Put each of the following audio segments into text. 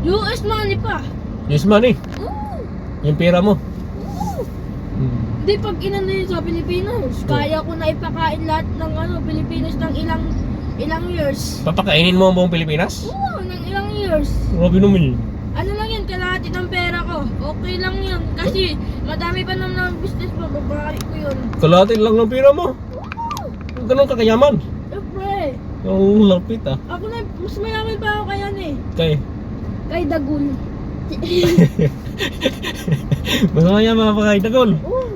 US money pa. Yes, money. Oo. Yung pera mo. Oo. Hmm. Hindi pag inano yun sa Pilipinas, kaya ko na ipakain lahat ng ano, Pilipinas ng ilang ilang years. Papakainin mo ang buong Pilipinas? Oo, ng ilang years. Grabe naman yun. Ano lang yan, kalahati ng pera ko. Okay lang yun. Kasi madami pa naman ng business mo, babalik ko yun. Kalahatin lang ng pera mo. Oo. Ganun kakayaman. Siyempre. Ang lapit ah. Ako na, mas mayaman pa ako kaya eh. Kay, Kay Dagul. mas mayaman pa kay Dagol. Oo.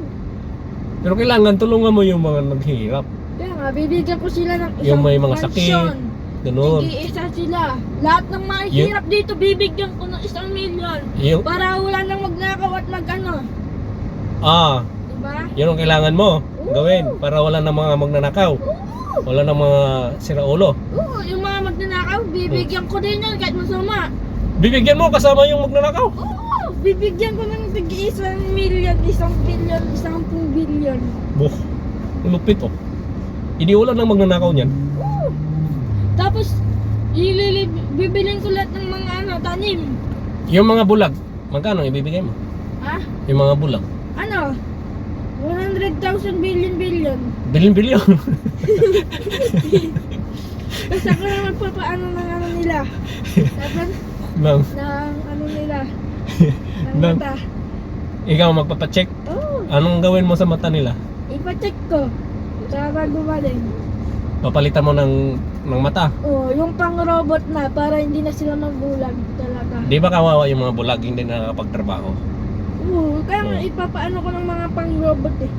Pero kailangan tulungan mo yung mga naghihirap. Kaya nga, bibigyan ko sila ng isang Yung may mga sakit. Ganun. Nag-iisa sila. Lahat ng mga Yung- hirap dito, bibigyan ko ng isang milyon. Yung, Para wala nang magnakaw at mag ano. ah, Diba? yun ang kailangan mo gawin para wala na mga magnanakaw. Oo. Wala na mga siraulo. Oo, yung mga magnanakaw, bibigyan ko din yan kahit masama. Bibigyan mo kasama yung magnanakaw. Oo, bibigyan ko ng tig-isang milyon, isang bilyon, isang pung bilyon. Buh, lupit oh. Hindi wala nang magnanakaw niyan. Oo. Tapos, ilili, bibilin ko lahat ng mga ano, tanim. Yung mga bulag, magkano ibibigay mo? Ha? Yung mga bulag. Ano? 100,000 billion billion. Bilyon-bilyon. Tapos ako na magpapaano ng ano nila. Dapat Nang, ng ano nila. Ng Ng- mata. ikaw magpapacheck. Oo, Anong gawin mo sa mata nila? ipacheck ko. Para gumaling. Papalitan mo ng, ng mata. Oo, yung pang robot na para hindi na sila magulag talaga. Di ba kawawa yung mga bulag hindi na nakakapagtrabaho? Oo, kaya nga Oo. ipapaano ko ng mga pang robot eh.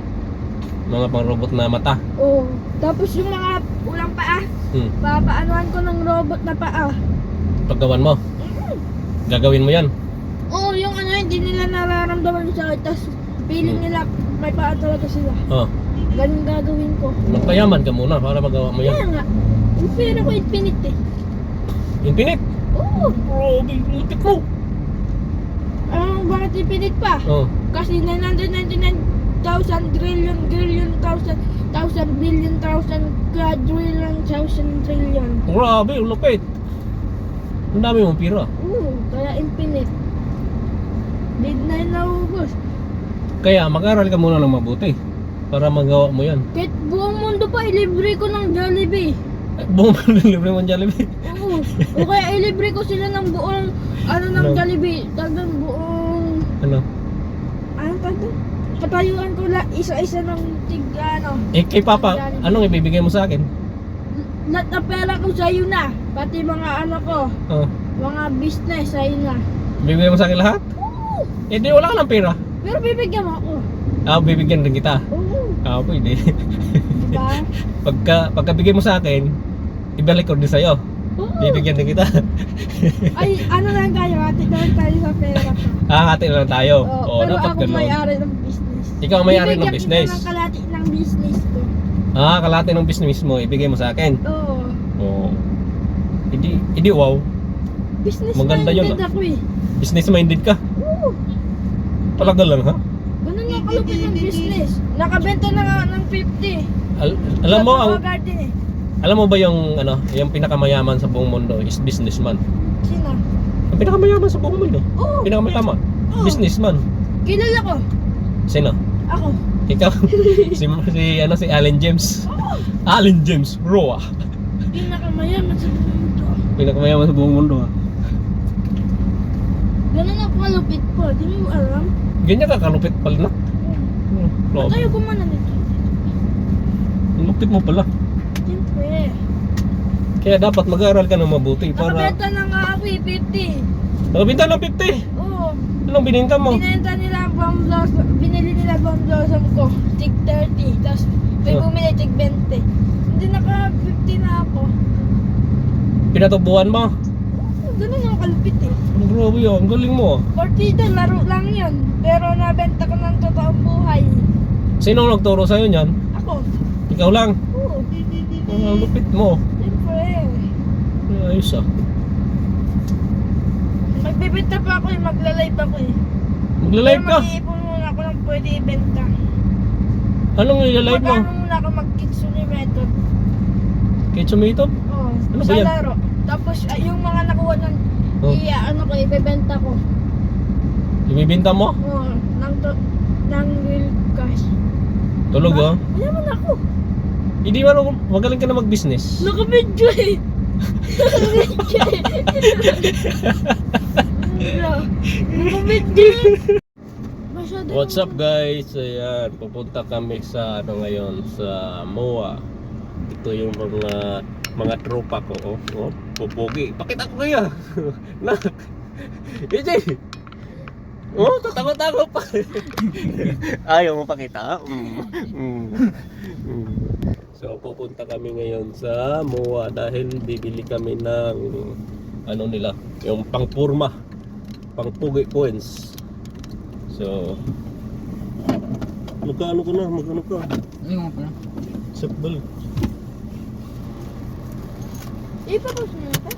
Mga pang robot na mata. Oo. Tapos yung mga ulang paa, Hmm. papaanoan ko ng robot na paa. Paggawan mo. Gagawin mo yan. Oo, yung ano, hindi nila nararamdaman yung sakit. Tapos feeling Hmm. nila may paa talaga sila. Oh, Ganun gagawin ko. magpayaman ka muna para magawa mo Kaya yan. nga, yung pera ko infinite eh. Infinite. Oo. Grabe, lupit mo. Ano bakit infinite pa? Oh, Kasi 999,000 trillion, trillion, thousand, thousand, billion, thousand, quadrillion, thousand, trillion. grabe, lupit. Ang dami mong pira. Oo, kaya infinite. Need na yun naubos. Kaya mag-aral ka muna ng mabuti para magawa mo yan. Kahit buong mundo pa, ilibre ko ng Jollibee. Eh, Buong libre mo ang Jollibee. Oo. o kaya ilibre ko sila ng buong, ano ng Ano? Jollibee. Tagdan buong, Ano? anong tagdan? Patayuan ko la, isa-isa ng tig, ano. Eh, kay Papa, anong ibibigay mo sa akin? Lahat na pera ko sa'yo na. Pati mga ano ko, Oh, mga business sa'yo na. bibigay mo sa akin lahat? Oo. Eh, di wala ka ng pera. Pero bibigyan mo ako. Ah, bibigyan din kita. Oo. Ah, pwede. Diba? pagka, pagkabigay mo sa akin, ibalik ko din sa'yo. Oo. Bibigyan din kita. Ay, ano lang tayo, ate lang tayo sa pera ko. ah, na lang tayo. Oo, Oo, pero dapat ako ganun. may-ari ng business. Ikaw ang may-ari ng Bibigyan business. kita ng kalati ng business. Ah, kalahati ng business mo, ibigay mo sa akin. Oo. Oo. Hindi, hindi wow. Business Maganda yun, minded ako eh. Business minded ka. Oo. Talaga lang ha? Ganun nga kalupit ng business. Nakabenta na nga ng 50. Al- alam mo ang garden eh. alam mo ba yung ano, yung pinakamayaman sa buong mundo is businessman. Sino? Ang pinakamayaman sa buong mundo. Oo. Pinakamayaman. Oo. Businessman. Kilala ko. Sino? Ako. Ikaw? si, si ano si Allen James. Allen James, bro ah. Pinakamayaman sa mundo. Pinakamayaman sa buong mundo ah. Ganun ako kalupit po. Di mo alam? Ganyan ka kalupit pala na. Hmm, grabe. Tayo kumana nito. Ang lupit mo pala. Siyempre. Kaya dapat mag-aaral ka ng mabuti para Nakabenta na nga ako eh, 50. Nakabinta ng 50. Anong bininta mo? Binenta nila bomb blossom, binili nila bomb blossom ko, tig 30, tapos may Oh. bumili tig 20. Hindi naka 50 na ako. Pinatubuhan mo. Ganun yung kalupit eh. Ang grabe yun. Ang galing mo ah. Partida, laro lang yun. Pero nabenta ko ng totoong buhay. Sino ang nagturo sa'yo niyan? Ako. Ikaw lang. Oo. Ang lupit mo. Siyempre. Ayos ah. Magbibenta pa ako eh, magla-live ako eh. Magla-live ka. mag-iipon muna ako ng pwede ibenta. Anong ilalive mo? Mag-ano muna ako mag-kitsune method. Kay Chumito? Oo. Ano ba yan? laro. Tapos ay, yung mga nakuha ng Oh. iya ano ko, ibibenta ko. Ibibinta mo? Oo, ng, to, ng real cash. Tulog oh. Wala man ako. Hindi ba magaling ka na mag-business? Nakabidyo eh. What's up guys? Ayan, pupunta kami sa ano ngayon sa MOA. Ito yung mga mga tropa ko. Oh, oh pupugi. Pakita ko kaya. Nak. EJ. Oh, tatago-tago pa. Ayaw mo pakita? Mm. Mm. Mm. So, pupunta kami ngayon sa MOA dahil bibili kami ng ano nila, yung pangpurma, pangpugi coins. So, magkano ka na? Magkano ka? Ano nga pala? Sakbal. Ipapos niyo ito?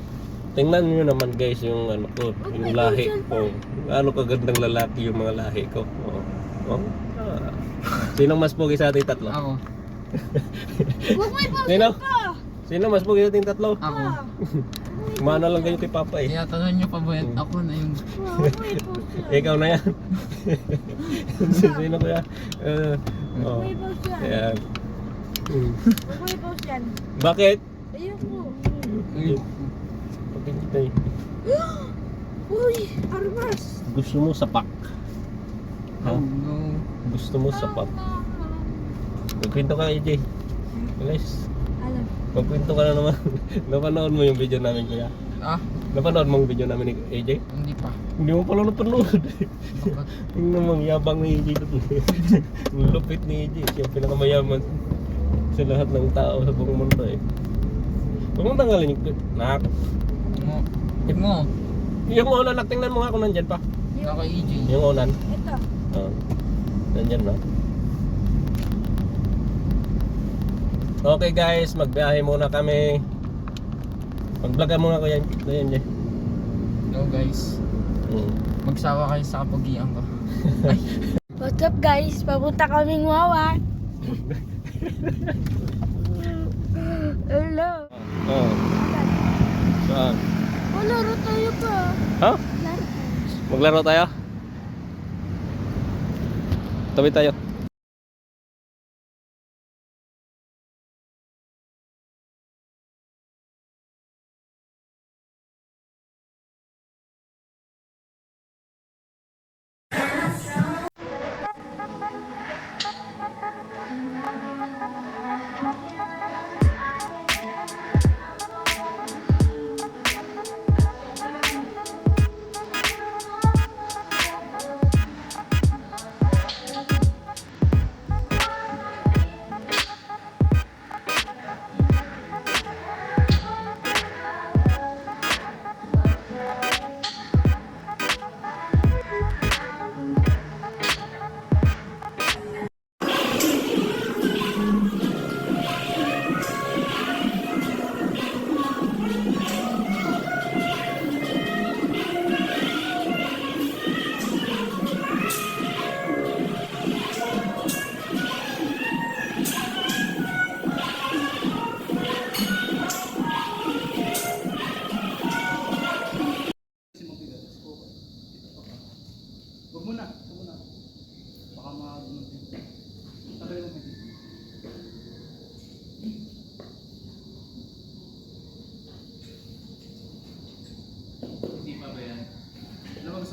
Tingnan nyo naman guys yung ano ko, yung lahi ko. Ano kagandang lalaki yung mga lahi ko. Oh. Oh. Ah. Sino mas pogi sa ating tatlo? Ako. Huwag mo ipost Sino? mas pogi sa ating tatlo? Ako. Ah. Mana lang kayo kay Papa eh. Tinatanong nyo pa ba yan? Ako na yung... Huwag mo. Ikaw na yan. Sino kaya? Uh, Huwag oh. mo yan. Ayan. Hmm. Huwag mo yan. Bakit? Ayoko. Bakit tayo? Uy, armas. Gusto mo sapak? Ha? oh no. Gusto mo sapak? Magkwento ka AJ. Guys, Alam. magkwento ka na naman. Napanood mo yung video namin kuya. Ah, Napanood mo yung video namin ni AJ? hindi pa. Hindi mo pala napanood. Bakit? Tingnan mo, ang yabang ni AJ doon. Ang lupit ni AJ. Siya ang pinakamayaman sa lahat ng tao sa buong mundo eh. Huwag mong tanggalin yung... Nak. Mo. Mo. Yung unan, tingnan mo nga kung nandyan pa. Naka EJ. Yung unan. Ito. Oh. Nandyan na. Okay guys, magbiyahe muna kami. Mag-vlog muna kuya. Ayan, Jay. No guys. Mm. Magsawa kayo sa kapagian ko. What's up guys? Papunta kaming Wawa. Hello. Oh. Saan? Oh, laro tayo pa. Ha? Laro. Maglaro tayo? Tabi tayo.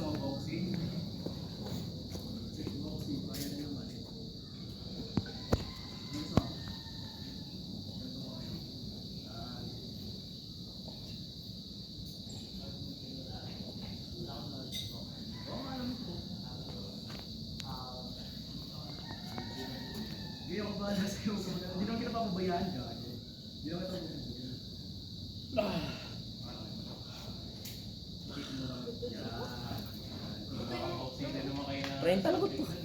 Mo boxing? Boxing. Kaya na naman eh. Ano ko. Hindi ako ba na sa'yo. Hindi naman kita papabayaan. Então, logo tu.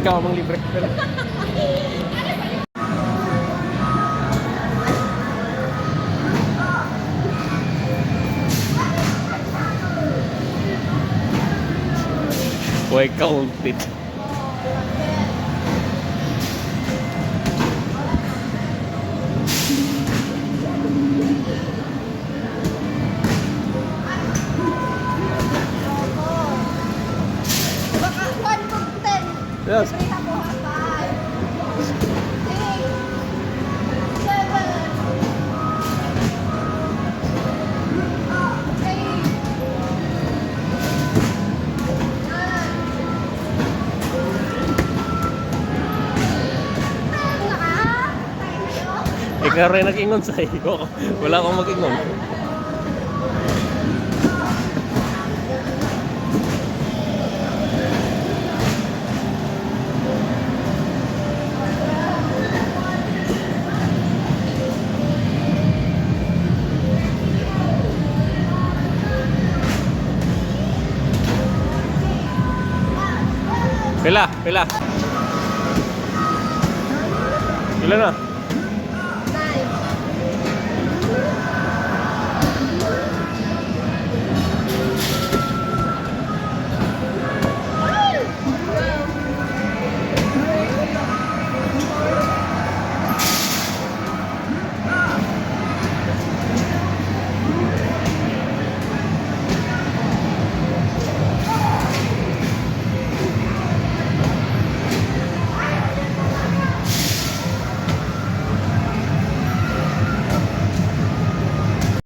Ikaw ang libre. Pero, Why counted? Yes. Rate ako ha. 5, 6, 7, 8, Ikaw rin nag-ingon sa iyo. Wala akong mag-ingon. Pelá, pelá. Elena.